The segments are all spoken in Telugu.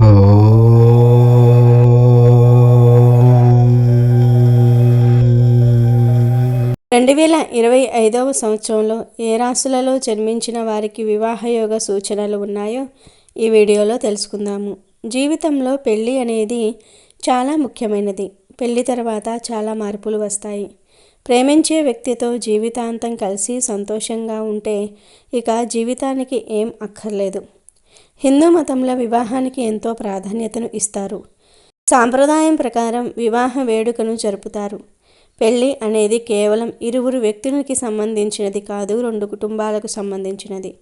రెండు వేల ఇరవై ఐదవ సంవత్సరంలో ఏ రాశులలో జన్మించిన వారికి వివాహయోగ సూచనలు ఉన్నాయో ఈ వీడియోలో తెలుసుకుందాము. జీవితంలో పెళ్ళి అనేది చాలా ముఖ్యమైనది. పెళ్ళి తర్వాత చాలా మార్పులు వస్తాయి. ప్రేమించే వ్యక్తితో జీవితాంతం కలిసి సంతోషంగా ఉంటే ఇక జీవితానికి ఏం అక్కర్లేదు. హిందూ మతంలో వివాహానికి ఎంతో ప్రాధాన్యతను ఇస్తారు. సాంప్రదాయం ప్రకారం వివాహ వేడుకను జరుపుతారు. పెళ్ళి అనేది కేవలం ఇరువురు వ్యక్తులకి సంబంధించినది కాదు రెండు కుటుంబాలకు సంబంధించినది.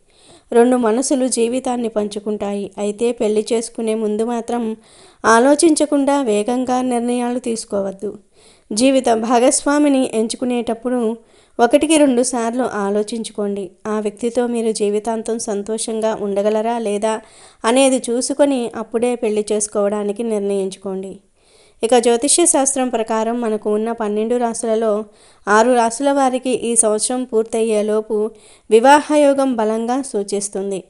రెండు మనసులు జీవితాన్ని పంచుకుంటాయి. అయితే పెళ్ళి చేసుకునే ముందు మాత్రం ఆలోచించకుండా వేగంగా నిర్ణయాలు తీసుకోవద్దు. జీవిత భాగస్వామిని ఎంచుకునేటప్పుడు ఒకటికి రెండు సార్లు ఆలోచించుకోండి. ఆ వ్యక్తితో మీరు జీవితాంతం సంతోషంగా ఉండగలరా లేదా అనేది చూసుకొని అప్పుడే పెళ్ళి చేసుకోవడానికి నిర్ణయించుకోండి. ఇక జ్యోతిష్య శాస్త్రం ప్రకారం మనకు ఉన్న పన్నెండు రాసులలో ఆరు రాసుల వారికి ఈ సంవత్సరం పూర్తయ్యేలోపు వివాహయోగం బలంగా సూచిస్తుంది.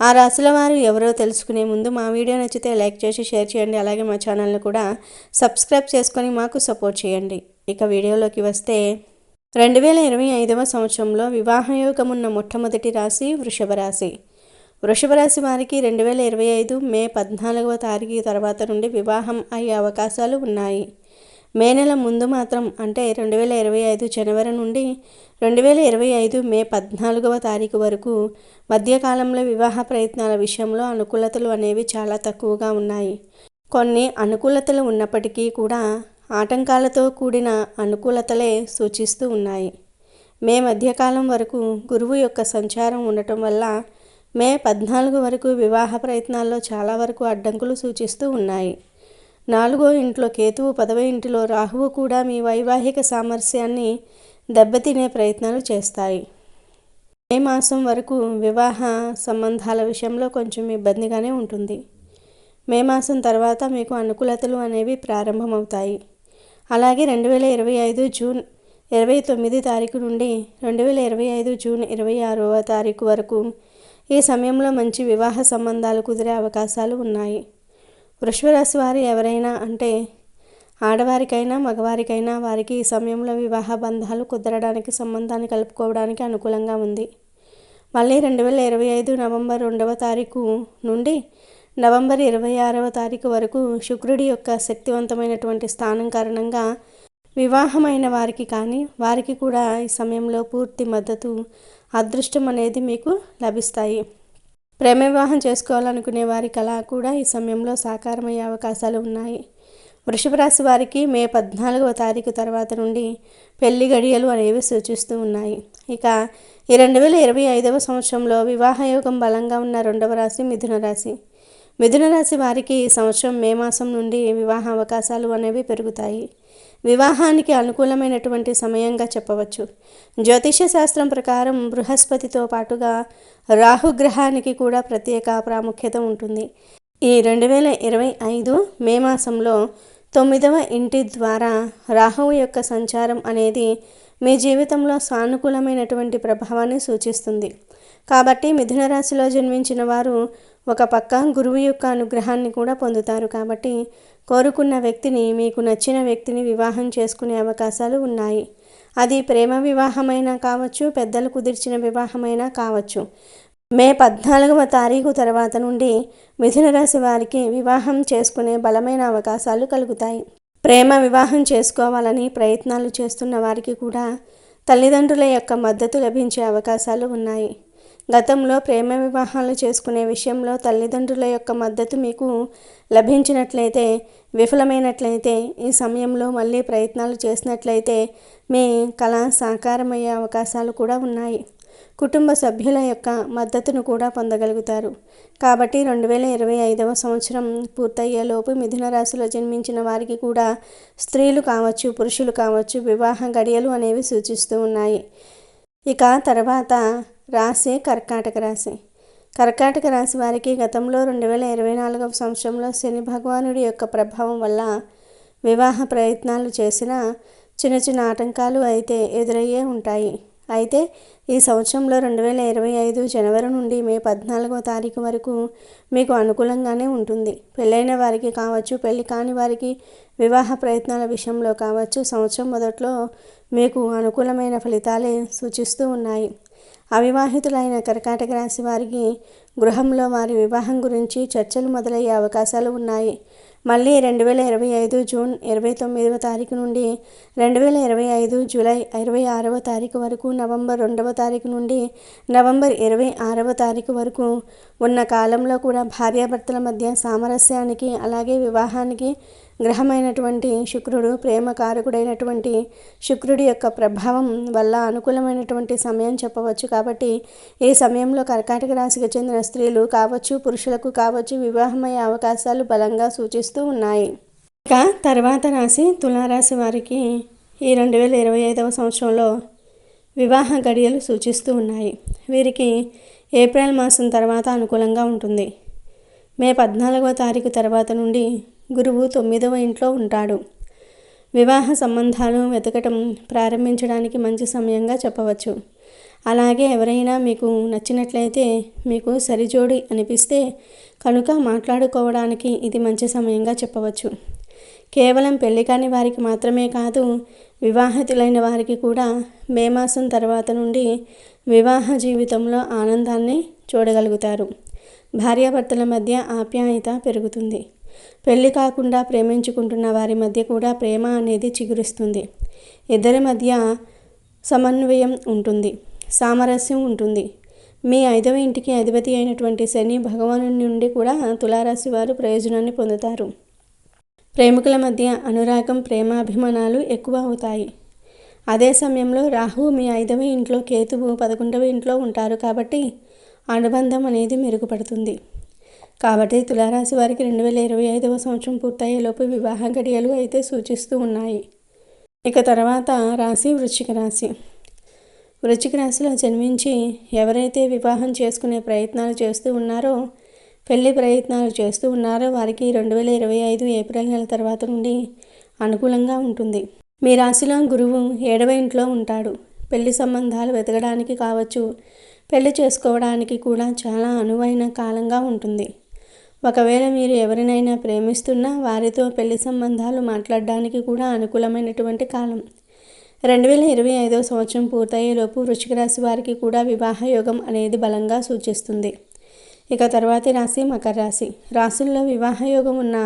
ఆ రాశుల వారు ఎవరో తెలుసుకునే ముందు మా వీడియో నచ్చితే లైక్ చేసి షేర్ చేయండి. అలాగే మా ఛానల్ని కూడా సబ్స్క్రైబ్ చేసుకొని మాకు సపోర్ట్ చేయండి. ఇక వీడియోలోకి వస్తే రెండు వేల ఇరవై ఐదవ సంవత్సరంలో వివాహయోగం ఉన్న మొట్టమొదటి రాశి వృషభ రాశి. వృషభ రాశి వారికి రెండు వేల ఇరవై ఐదు మే పద్నాలుగవ తారీఖు తర్వాత నుండి వివాహం అయ్యే అవకాశాలు ఉన్నాయి. మే నెల ముందు మాత్రం అంటే రెండు వేల ఇరవై ఐదు జనవరి నుండి రెండు వేల ఇరవై ఐదు మే పద్నాలుగవ తారీఖు వరకు మధ్యకాలంలో వివాహ ప్రయత్నాల విషయంలో అనుకూలతలు అనేవి చాలా తక్కువగా ఉన్నాయి. కొన్ని అనుకూలతలు ఉన్నప్పటికీ కూడా ఆటంకాలతో కూడిన అనుకూలతలే సూచిస్తూ ఉన్నాయి. మే మధ్యకాలం వరకు గురువు యొక్క సంచారం ఉండటం వల్ల మే పద్నాలుగు వరకు వివాహ ప్రయత్నాల్లో చాలా వరకు అడ్డంకులు సూచిస్తూ ఉన్నాయి. నాలుగో ఇంట్లో కేతువు పదవ ఇంటిలో రాహువు కూడా మీ వైవాహిక సామరస్యాన్ని దెబ్బతినే ప్రయత్నాలు చేస్తాయి. మే మాసం వరకు వివాహ సంబంధాల విషయంలో కొంచెం ఇబ్బందిగానే ఉంటుంది. మే మాసం తర్వాత మీకు అనుకూలతలు అనేవి ప్రారంభమవుతాయి. అలాగే రెండు వేల ఇరవై ఐదు జూన్ ఇరవై తొమ్మిది తారీఖు నుండి రెండు వేల ఇరవై ఐదు జూన్ ఇరవై ఆరవ తారీఖు వరకు ఈ సమయంలో మంచి వివాహ సంబంధాలు కుదిరే అవకాశాలు ఉన్నాయి. వృషభరాశి వారు ఎవరైనా అంటే ఆడవారికైనా మగవారికైనా వారికి ఈ సమయంలో వివాహ బంధాలు కుదరడానికి సంబంధాన్ని కలుపుకోవడానికి అనుకూలంగా ఉంది. మళ్ళీ రెండు వేల ఇరవై ఐదు నవంబర్ రెండవ తారీఖు నుండి నవంబర్ ఇరవై ఆరవ తారీఖు వరకు శుక్రుడి యొక్క శక్తివంతమైనటువంటి స్థానం కారణంగా వివాహమైన వారికి కానీ వారికి కూడా ఈ సమయంలో పూర్తి మద్దతు అదృష్టం అనేది మీకు లభిస్తాయి. ప్రేమ వివాహం చేసుకోవాలనుకునే వారి కళ కూడా ఈ సమయంలో సాకారమయ్యే అవకాశాలు ఉన్నాయి. వృషభ రాశి వారికి మే పద్నాలుగవ తారీఖు తర్వాత నుండి పెళ్ళి గడియలు అనేవి సూచిస్తూ ఉన్నాయి. ఇక ఈ రెండు వేల ఇరవై ఐదవ సంవత్సరంలో వివాహయోగం బలంగా ఉన్న రెండవ రాశి మిథున రాశి. మిథున రాశి వారికి ఈ సంవత్సరం మే మాసం నుండి వివాహ అవకాశాలు అనేవి పెరుగుతాయి. వివాహానికి అనుకూలమైనటువంటి సమయంగా చెప్పవచ్చు. జ్యోతిష శాస్త్రం ప్రకారం బృహస్పతితో పాటుగా రాహుగ్రహానికి కూడా ప్రత్యేక ప్రాముఖ్యత ఉంటుంది. ఈ రెండు వేల ఇరవై ఐదు మే మాసంలో తొమ్మిదవ ఇంటి ద్వారా రాహువు యొక్క సంచారం అనేది మీ జీవితంలో సానుకూలమైనటువంటి ప్రభావాన్ని సూచిస్తుంది. కాబట్టి మిథున రాశిలో జన్మించిన వారు ఒక పక్క గురువు యొక్క అనుగ్రహాన్ని కూడా పొందుతారు కాబట్టి కోరుకున్న వ్యక్తిని మీకు నచ్చిన వ్యక్తిని వివాహం చేసుకునే అవకాశాలు ఉన్నాయి. అది ప్రేమ వివాహమైనా కావచ్చు పెద్దలు కుదిర్చిన వివాహమైనా కావచ్చు. మే పద్నాలుగవ తారీఖు తర్వాత నుండి మిథున రాశి వారికి వివాహం చేసుకునే బలమైన అవకాశాలు కలుగుతాయి. ప్రేమ వివాహం చేసుకోవాలని ప్రయత్నాలు చేస్తున్న వారికి కూడా తల్లిదండ్రుల యొక్క మద్దతు లభించే అవకాశాలు ఉన్నాయి. గతంలో ప్రేమ వివాహాలు చేసుకునే విషయంలో తల్లిదండ్రుల యొక్క మద్దతు మీకు లభించినట్లయితే విఫలమైనట్లయితే ఈ సమయంలో మళ్ళీ ప్రయత్నాలు చేసినట్లయితే మీ కళ సాకారమయ్యే అవకాశాలు కూడా ఉన్నాయి. కుటుంబ సభ్యుల యొక్క మద్దతును కూడా పొందగలుగుతారు. కాబట్టి రెండు వేల ఇరవై ఐదవ సంవత్సరం పూర్తయ్యేలోపు మిథున రాశిలో జన్మించిన వారికి కూడా స్త్రీలు కావచ్చు పురుషులు కావచ్చు వివాహ గడియలు అనేవి సూచిస్తూ ఉన్నాయి. ఇక తర్వాత రాశి కర్కాటక రాశి కర్కాటక రాశి వారికి గతంలో రెండు వేల ఇరవై నాలుగవ సంవత్సరంలో శని భగవానుడి యొక్క ప్రభావం వల్ల వివాహ ప్రయత్నాలు చేసిన చిన్న చిన్న ఆటంకాలు అయితే ఎదురయ్యే ఉంటాయి. అయితే ఈ సంవత్సరంలో రెండు వేల ఇరవై ఐదు జనవరి నుండి మే పద్నాలుగో తారీఖు వరకు మీకు అనుకూలంగానే ఉంటుంది. పెళ్ళైన వారికి కావచ్చు పెళ్ళి కాని వారికి వివాహ ప్రయత్నాల విషయంలో కావచ్చు సంవత్సరం మొదట్లో మీకు అనుకూలమైన ఫలితాలే సూచిస్తూ ఉన్నాయి. అవివాహితులైన కర్కాటక రాశి వారికి గృహంలో వారి వివాహం గురించి చర్చలు మొదలయ్యే అవకాశాలు ఉన్నాయి. మళ్ళీ రెండు వేల ఇరవై ఐదు జూన్ ఇరవై తొమ్మిదవ తారీఖు నుండి రెండు వేల ఇరవై ఐదు జూలై ఇరవై ఆరవ తారీఖు వరకు నవంబర్ రెండవ తారీఖు నుండి నవంబర్ ఇరవై ఆరవ తారీఖు వరకు ఉన్న కాలంలో కూడా భార్యాభర్తల మధ్య సామరస్యానికి అలాగే వివాహానికి గ్రహమైనటువంటి శుక్రుడు ప్రేమకారకుడైనటువంటి శుక్రుడి యొక్క ప్రభావం వల్ల అనుకూలమైనటువంటి సమయం చెప్పవచ్చు కాబట్టి ఈ సమయంలో కర్కాటక రాశికి చెందిన స్త్రీలు కావచ్చు పురుషులకు కావచ్చు వివాహమయ్యే అవకాశాలు బలంగా సూచిస్తూ ఉన్నాయి. ఇక తర్వాత రాశి తులారాశి వారికి ఈ రెండు వేల ఇరవై ఐదవ సంవత్సరంలో వివాహ గడియలు సూచిస్తూ ఉన్నాయి. వీరికి ఏప్రిల్ మాసం తర్వాత అనుకూలంగా ఉంటుంది. మే పద్నాలుగవ తారీఖు తర్వాత నుండి గురువు తొమ్మిదవ ఇంట్లో ఉంటాడు. వివాహ సంబంధాలు వెతకటం ప్రారంభించడానికి మంచి సమయంగా చెప్పవచ్చు. అలాగే ఎవరైనా మీకు నచ్చినట్లయితే మీకు సరిజోడి అనిపిస్తే కనుక మాట్లాడుకోవడానికి ఇది మంచి సమయంగా చెప్పవచ్చు. కేవలం పెళ్ళి కాని వారికి మాత్రమే కాదు వివాహితులైన వారికి కూడా మే మాసం తర్వాత నుండి వివాహ జీవితంలో ఆనందాన్ని చూడగలుగుతారు. భార్యాభర్తల మధ్య ఆప్యాయత పెరుగుతుంది. పెళ్ళి కాకుండా ప్రేమించుకుంటున్న వారి మధ్య కూడా ప్రేమ అనేది చిగురిస్తుంది. ఇద్దరి మధ్య సమన్వయం ఉంటుంది సామరస్యం ఉంటుంది. మీ ఐదవ ఇంటికి అధిపతి అయినటువంటి శని భగవాను నుండి కూడా తులారాశి వారు ప్రయోజనాన్ని పొందుతారు. ప్రేమికుల మధ్య అనురాగం ప్రేమాభిమానాలు ఎక్కువ అవుతాయి. అదే సమయంలో రాహు మీ ఐదవ ఇంట్లో కేతువు పదకొండవ ఇంట్లో ఉంటారు కాబట్టి అనుబంధం అనేది మెరుగుపడుతుంది. కాబట్టి తులారాశి వారికి రెండు వేల ఇరవై ఐదవ సంవత్సరం పూర్తయ్యేలోపు వివాహ గడియలు అయితే సూచిస్తూ ఉన్నాయి. ఇక తర్వాత రాశి వృశ్చిక రాశి. వృశ్చిక రాశిలో జన్మించి ఎవరైతే వివాహం చేసుకునే ప్రయత్నాలు చేస్తూ ఉన్నారో పెళ్ళి ప్రయత్నాలు చేస్తూ ఉన్నారో వారికి రెండు వేల ఇరవై ఐదు ఏప్రిల్ నెల తర్వాత నుండి అనుకూలంగా ఉంటుంది. మీ రాశిలో గురువు ఏడవ ఇంట్లో ఉంటాడు. పెళ్ళి సంబంధాలు వెతకడానికి కావచ్చు పెళ్ళి చేసుకోవడానికి కూడా చాలా అనువైన కాలంగా ఉంటుంది. ఒకవేళ మీరు ఎవరినైనా ప్రేమిస్తున్నా వారితో పెళ్ళి సంబంధాలు మాట్లాడడానికి కూడా అనుకూలమైనటువంటి కాలం. రెండు వేల ఇరవై ఐదవ సంవత్సరం పూర్తయ్యేలోపు వృశ్చిక రాశి వారికి కూడా వివాహ యోగం అనేది బలంగా సూచిస్తుంది. ఇక తర్వాతి రాశి మకర రాశి. రాశుల్లో వివాహ యోగం ఉన్న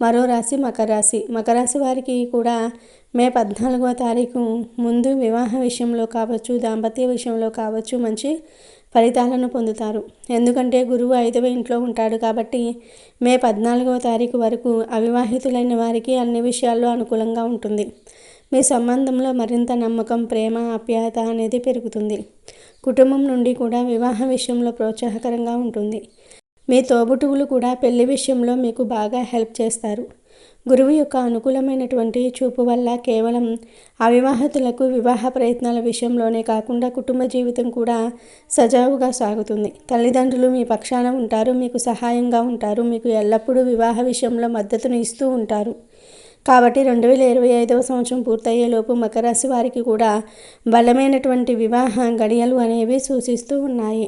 మరో రాశి మకర రాశి. మకర రాశి వారికి కూడా మే పద్నాలుగవ తారీఖు ముందు వివాహ విషయంలో కావచ్చు దాంపత్య విషయంలో కావచ్చు మంచి ఫలితాలను పొందుతారు. ఎందుకంటే గురువు ఐదవ ఇంట్లో ఉంటాడు కాబట్టి మే పద్నాలుగవ తారీఖు వరకు అవివాహితులైన వారికి అన్ని విషయాల్లో అనుకూలంగా ఉంటుంది. మీ సంబంధంలో మరింత నమ్మకం ప్రేమ ఆప్యాయత అనేది పెరుగుతుంది. కుటుంబం నుండి కూడా వివాహ విషయంలో ప్రోత్సాహకరంగా ఉంటుంది. మీ తోబుటువులు కూడా పెళ్ళి విషయంలో మీకు బాగా హెల్ప్ చేస్తారు. గురువు యొక్క అనుకూలమైనటువంటి చూపు వల్ల కేవలం అవివాహితులకు వివాహ ప్రయత్నాల విషయంలోనే కాకుండా కుటుంబ జీవితం కూడా సజావుగా సాగుతుంది. తల్లిదండ్రులు మీ పక్షాన ఉంటారు మీకు సహాయంగా ఉంటారు మీకు ఎల్లప్పుడూ వివాహ విషయంలో మద్దతును ఇస్తూ ఉంటారు. కాబట్టి రెండు వేల ఇరవై ఐదవ సంవత్సరం పూర్తయ్యేలోపు మకరాశి వారికి కూడా బలమైనటువంటి వివాహ గడియలు అనేవి సూచిస్తూ ఉన్నాయి.